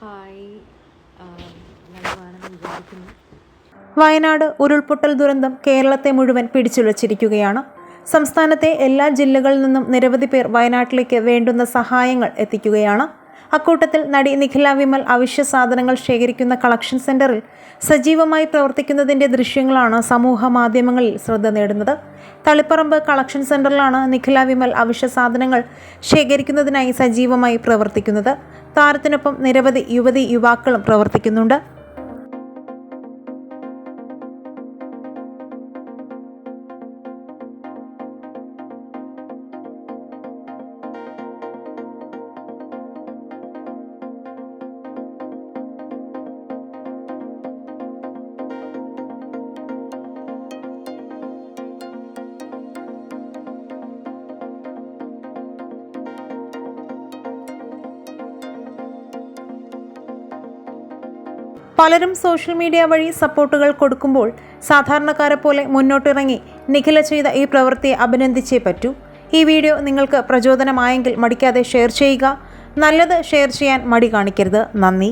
Hi Wayanad ഉരുൾപൊട്ടൽ ദുരന്തം കേരളത്തെ മുഴുവൻ പിടിച്ചുലച്ചിരിക്കുകയാണ്. സംസ്ഥാനത്തെ എല്ലാ ജില്ലകളിൽ നിന്നും നിരവധി പേർ വയനാട്ടിലേക്ക് വേണ്ടുന്ന സഹായങ്ങൾ എത്തിക്കുകയാണ്. അക്കൂട്ടത്തിൽ നടി നിഖില വിമൽ അവശ്യ സാധനങ്ങൾ ശേഖരിക്കുന്ന കളക്ഷൻ സെന്ററിൽ സജീവമായി പ്രവർത്തിക്കുന്നതിന്റെ ദൃശ്യങ്ങളാണ് സമൂഹ മാധ്യമങ്ങളിൽ ശ്രദ്ധ നേടുന്നത്. തളിപ്പറമ്പ് കളക്ഷൻ സെന്ററിലാണ് നിഖില വിമൽ അവശ്യ സാധനങ്ങൾ ശേഖരിക്കുന്നതിനായി സജീവമായി പ്രവർത്തിക്കുന്നത്. താരത്തിനൊപ്പം നിരവധി യുവതി യുവാക്കളും പ്രവർത്തിക്കുന്നുണ്ട്. പലരും സോഷ്യൽ മീഡിയ വഴി സപ്പോർട്ടുകൾ കൊടുക്കുമ്പോൾ സാധാരണക്കാരെ പോലെ മുന്നോട്ടിറങ്ങി നിഖില ചെയ്ത ഈ പ്രവൃത്തിയെ അഭിനന്ദിച്ചേ പറ്റൂ. ഈ വീഡിയോ നിങ്ങൾക്ക് പ്രചോദനമായെങ്കിൽ മടിക്കാതെ ഷെയർ ചെയ്യുക. നല്ലത് ഷെയർ ചെയ്യാൻ മടി കാണിക്കരുത്. നന്ദി.